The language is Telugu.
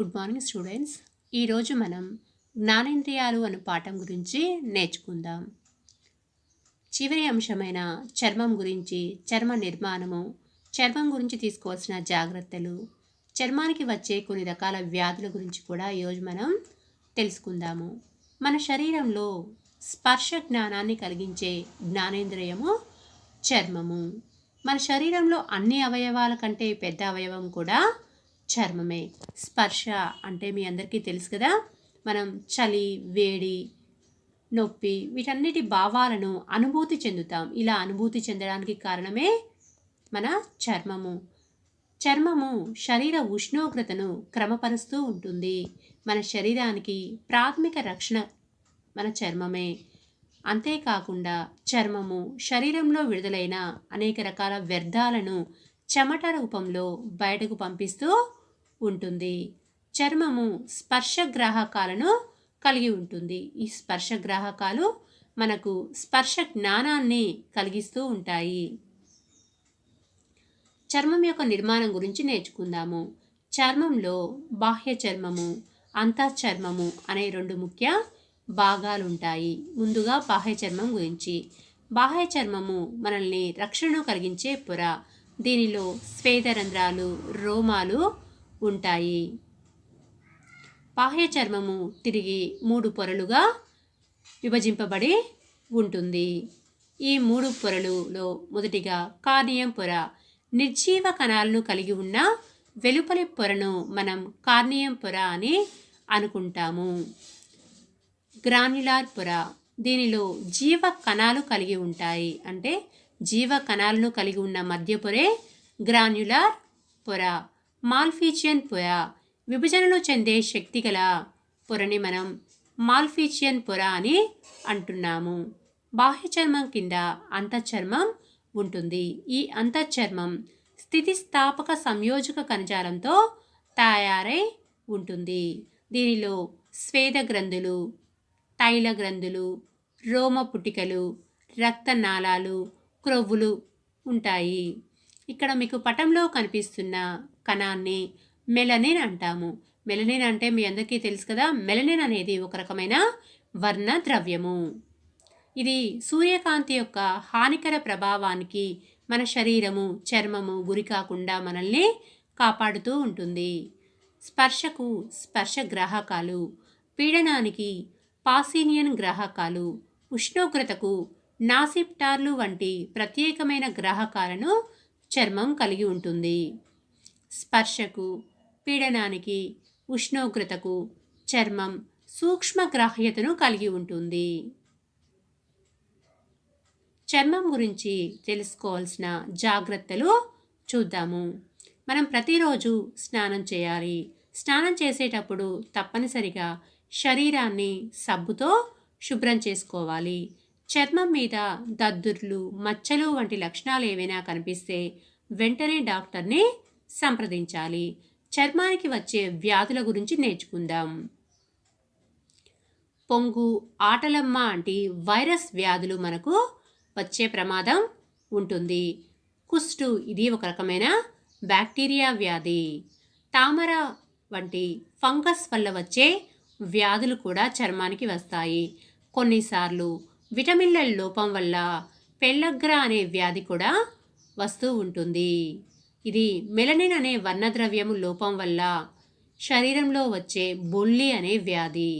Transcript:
గుడ్ మార్నింగ్ స్టూడెంట్స్ ఈరోజు మనం జ్ఞానేంద్రియాలు అనే పాఠం గురించి నేర్చుకుందాం. చివరి అంశమైన చర్మం గురించి చర్మ నిర్మాణము చర్మం గురించి తీసుకోవాల్సిన జాగ్రత్తలు చర్మానికి వచ్చే కొన్ని రకాల వ్యాధుల గురించి కూడా ఈరోజు మనం తెలుసుకుందాము. మన శరీరంలో స్పర్శ జ్ఞానాన్ని కలిగించే జ్ఞానేంద్రియము చర్మము. మన శరీరంలో అన్ని అవయవాల కంటే పెద్ద అవయవం కూడా చర్మమే. స్పర్శ అంటే మీ అందరికీ తెలుసు కదా? మనం చలి వేడి నొప్పి వీటన్నిటి భావాలను అనుభూతి చెందుతాం. ఇలా అనుభూతి చెందడానికి కారణమే మన చర్మము. చర్మము శరీర ఉష్ణోగ్రతను క్రమపరుస్తూ ఉంటుంది. మన శరీరానికి ప్రాథమిక రక్షణ మన చర్మమే. అంతేకాకుండా చర్మము శరీరంలో విడుదలైన అనేక రకాల వ్యర్థాలను చెమట రూపంలో బయటకు పంపిస్తూ ఉంటుంది. చర్మము స్పర్శ గ్రాహకాలను కలిగి ఉంటుంది. ఈ స్పర్శ గ్రాహకాలు మనకు స్పర్శ జ్ఞానాన్ని కలిగిస్తూ ఉంటాయి. చర్మం యొక్క నిర్మాణం గురించి నేర్చుకుందాము. చర్మంలో బాహ్య చర్మము అంతఃచర్మము అనే రెండు ముఖ్య భాగాలు ఉంటాయి ముందుగా బాహ్య చర్మం గురించి. బాహ్య చర్మము మనల్ని రక్షణను కలిగించే పొర. దీనిలో స్వేదరంధ్రాలు రోమాలు ఉంటాయి. బాహ్య చర్మము తిరిగి మూడు పొరలుగా విభజింపబడి ఉంటుంది. ఈ మూడు పొరలులో మొదటిగా కార్నియం పొర నిర్జీవ కణాలను కలిగి ఉన్న వెలుపలి పొరను మనం కార్నియం పొర అని అనుకుంటాము. గ్రాన్యులార్ పొర దీనిలో జీవ కణాలు కలిగి ఉంటాయి. అంటే జీవ కణాలను కలిగి ఉన్న మధ్య పొరే గ్రాన్యులార్ పొర. మాల్ఫీజియన్ పొర విభజనలు చెందే శక్తి గల పొరని మనం మాల్ఫీజియన్ పొర అని అంటున్నాము. బాహ్య చర్మం కింద అంతఃచర్మం ఉంటుంది. ఈ అంతఃచర్మం స్థితిస్థాపక సంయోజక కణజాలంతో తయారై ఉంటుంది. దీనిలో స్వేద గ్రంథులు తైల గ్రంథులు రోమ పుటికలు రక్తనాళాలు క్రొవ్వులు ఉంటాయి. ఇక్కడ మీకు పటంలో కనిపిస్తున్న కణాన్ని మెలనిన్ అంటాము. మెలనిన్ అంటే మీ అందరికీ తెలుసు కదా మెలనిన్ అనేది ఒక రకమైన వర్ణ ద్రవ్యము ఇది సూర్యకాంతి యొక్క హానికర ప్రభావానికి మన శరీరము చర్మము గురి కాకుండా మనల్ని కాపాడుతూ ఉంటుంది. స్పర్శకు స్పర్శ గ్రాహకాలు పీడనానికి పాసీనియన్ గ్రాహకాలు ఉష్ణోగ్రతకు నాసిప్టార్లు వంటి ప్రత్యేకమైన గ్రాహకాలను చర్మం కలిగి ఉంటుంది. స్పర్శకు పీడనానికి ఉష్ణోగ్రతకు చర్మం సూక్ష్మ గ్రాహ్యతను కలిగి ఉంటుంది. చర్మం గురించి తెలుసుకోవాల్సిన జాగ్రత్తలు చూద్దాము. మనం ప్రతిరోజు స్నానం చేయాలి. స్నానం చేసేటప్పుడు తప్పనిసరిగా శరీరాన్ని సబ్బుతో శుభ్రం చేసుకోవాలి. చర్మం మీద దద్దుర్లు మచ్చలు వంటి లక్షణాలు ఏవైనా కనిపిస్తే వెంటనే డాక్టర్ని సంప్రదించాలి. చర్మానికి వచ్చే వ్యాధుల గురించి నేర్చుకుందాం. పొంగు ఆటలమ్మ వంటి వైరస్ వ్యాధులు మనకు వచ్చే ప్రమాదం ఉంటుంది. కుష్టు ఇది ఒక రకమైన బ్యాక్టీరియా వ్యాధి. తామర వంటి ఫంగస్ వల్ల వచ్చే వ్యాధులు కూడా చర్మానికి వస్తాయి. కొన్నిసార్లు విటమిన్ల లోపం వల్ల పెళ్ళగ్ర అనే వ్యాధి కూడా వస్తూ ఉంటుంది. ఇది మెలనిన్ అనే వర్ణద్రవ్యము లోపం వల్ల శరీరంలో వచ్చే బొల్లి అనే వ్యాధి.